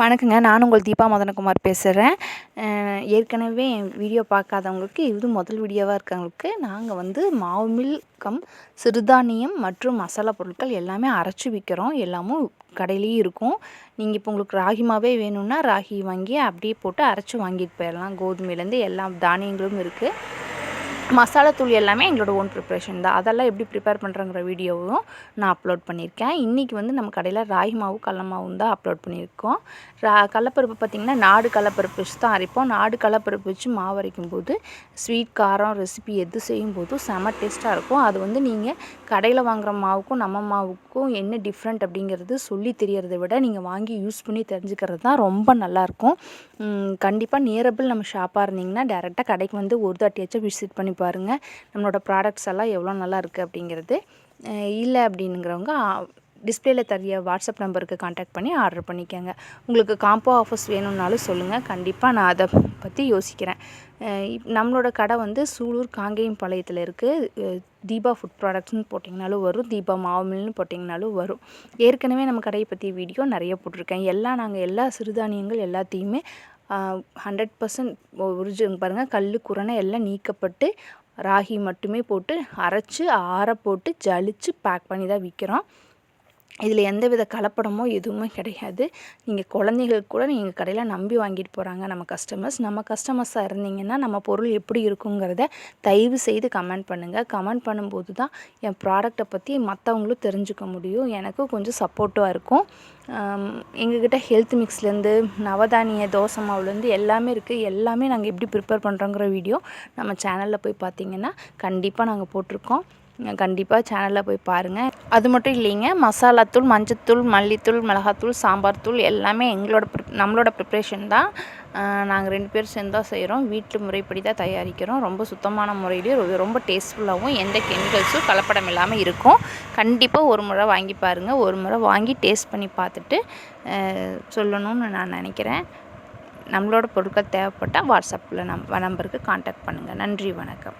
வணக்கங்க. நான் உங்கள் தீபா மதனகுமார் பேசுகிறேன் ஏற்கனவே என் வீடியோ பார்க்காதவங்களுக்கு இது முதல் வீடியோவாக இருக்கவங்களுக்கு நாங்கள் வந்து மாவு மில் கம் சிறுதானியம் மற்றும் மசாலா பொருட்கள் எல்லாமே அரைச்சி விற்கிறோம் எல்லாமும் கடையிலேயும் இருக்கும். நீங்கள் இப்போ உங்களுக்கு ராகி மாவே வேணும்னா ராகி வாங்கி அப்படியே போட்டு அரைச்சி வாங்கிட்டு போயிடலாம். கோதுமையிலேருந்து எல்லா தானியங்களும் இருக்குது மசாலா தூள் எல்லாமே எங்களோட ஓன் ப்ரிப்ரேஷன் தான். அதெல்லாம் எப்படி ப்ரிப்பேர் பண்ணுறங்கிற வீடியோவும் நான் அப்லோட் பண்ணியிருக்கேன். இன்றைக்கி வந்து நம்ம கடையில் ராகி மாவு கடல மாவும் தான் அப்லோட் பண்ணியிருக்கோம். ரா கடலப்பருப்பு பார்த்திங்கன்னா நாடு கடலப்பருப்பு வச்சு தான் அரைப்போம். நாடு கடலப்பருப்பு வச்சு மாவு அரைக்கும் போது ஸ்வீட் காரம் ரெசிபி எது செய்யும் போதும் செம டேஸ்ட்டாக இருக்கும். அது வந்து நீங்கள் கடையில் வாங்குகிற மாவுக்கும் நம்ம மாவுக்கும் என்ன டிஃப்ரெண்ட் அப்படிங்கிறது சொல்லி தெரியறதை விட நீங்கள் வாங்கி யூஸ் பண்ணி தெரிஞ்சுக்கிறது தான் ரொம்ப நல்லாயிருக்கும் கண்டிப்பாக நியரபிள் நம்ம ஷாப்பாக இருந்தீங்கன்னா டேரெக்டாக கடைக்கு வந்து ஒரு தாட்டியாச்சும் விசிட் பண்ணி பாருங்கள் நம்மளோட ப்ராடக்ட்ஸ் எல்லாம் எவ்வளோ நல்லா இருக்குது அப்படிங்கிறது. இல்லை அப்படிங்கிறவங்க டிஸ்பிளேல தரிய வாட்ஸ்அப் நம்பருக்கு காண்டாக்ட் பண்ணி ஆர்டர் பண்ணிக்கோங்க. உங்களுக்கு காம்போ ஆஃபர்ஸ் வேணும்னாலும் சொல்லுங்கள் கண்டிப்பாக நான் அதை பற்றி யோசிக்கிறேன். நம்மளோட கடை வந்து சூலூர் காங்கேயம் பாளையத்தில் இருக்குது தீபா ஃபுட் ப்ராடக்ட்ஸ்னு போட்டிங்கனாலும் வரும். தீபா மாவுமில்னு போட்டிங்கனாலும் வரும். ஏற்கனவே நம்ம கடையை பற்றி வீடியோ நிறைய போட்டிருக்கேன். எல்லாம் நாங்கள் எல்லா சிறுதானியங்கள் எல்லாத்தையுமே ஹண்ட்ரட் பர்சன்ட் ஒரிஜினல் பாருங்கள் கல் குரணை எல்லாம் நீக்கப்பட்டு ராகி மட்டுமே போட்டு அரைச்சி ஆற போட்டு ஜலிச்சு பேக் பண்ணி தான் விற்கிறோம் இதில் எந்த வித கலப்படமோ எதுவுமே கிடையாது. நீங்கள் குழந்தைகள் கூட நீங்கள் கடையில் நம்பி வாங்கிட்டு போகிறாங்க நம்ம கஸ்டமர்ஸ் நம்ம கஸ்டமர்ஸாக இருந்தீங்கன்னா நம்ம பொருள் எப்படி இருக்குங்கிறத தயவு செய்து கமெண்ட் பண்ணுங்கள் கமெண்ட் பண்ணும்போது தான் என் ப்ராடக்டை பற்றி மற்றவங்களும் தெரிஞ்சுக்க முடியும். எனக்கும் கொஞ்சம் சப்போர்ட்டாக இருக்கும். எங்ககிட்ட ஹெல்த் மிக்ஸ்லேருந்து நவதானிய தோசை மாவுலேருந்து எல்லாமே இருக்குது எல்லாமே நாங்கள் எப்படி ப்ரிப்பேர் பண்ணுறோங்கிற வீடியோ நம்ம சேனலில் போய் பார்த்தீங்கன்னா கண்டிப்பாக நாங்கள் போட்டிருக்கோம். கண்டிப்பாக சேனலில் போய் பாருங்கள் அது மட்டும் இல்லைங்க மசாலாத்தூள் மஞ்சத்தூள் மல்லித்தூள் மிளகாத்தூள் சாம்பார் தூள் எல்லாமே எங்களோட நம்மளோட ப்ரிப்ரேஷன் தான். நாங்கள் ரெண்டு பேரும் சேர்ந்து தான் செய்கிறோம் வீட்டு முறைப்படி தான் தயாரிக்கிறோம். ரொம்ப சுத்தமான முறையிலேயும் ரொம்ப டேஸ்ட்ஃபுல்லாகவும் எந்த கெமிக்கல்ஸும் கலப்படம் இல்லாமல் இருக்கும். கண்டிப்பாக ஒரு முறை வாங்கி பாருங்கள் ஒரு முறை வாங்கி டேஸ்ட் பண்ணி பார்த்துட்டு சொல்லணும்னு நான் நினைக்கிறேன். நம்மளோட பொருட்கள் தேவைப்பட்டால் வாட்ஸ்அப்பில் நம் நம்பருக்கு காண்டாக்ட் பண்ணுங்கள் நன்றி வணக்கம்.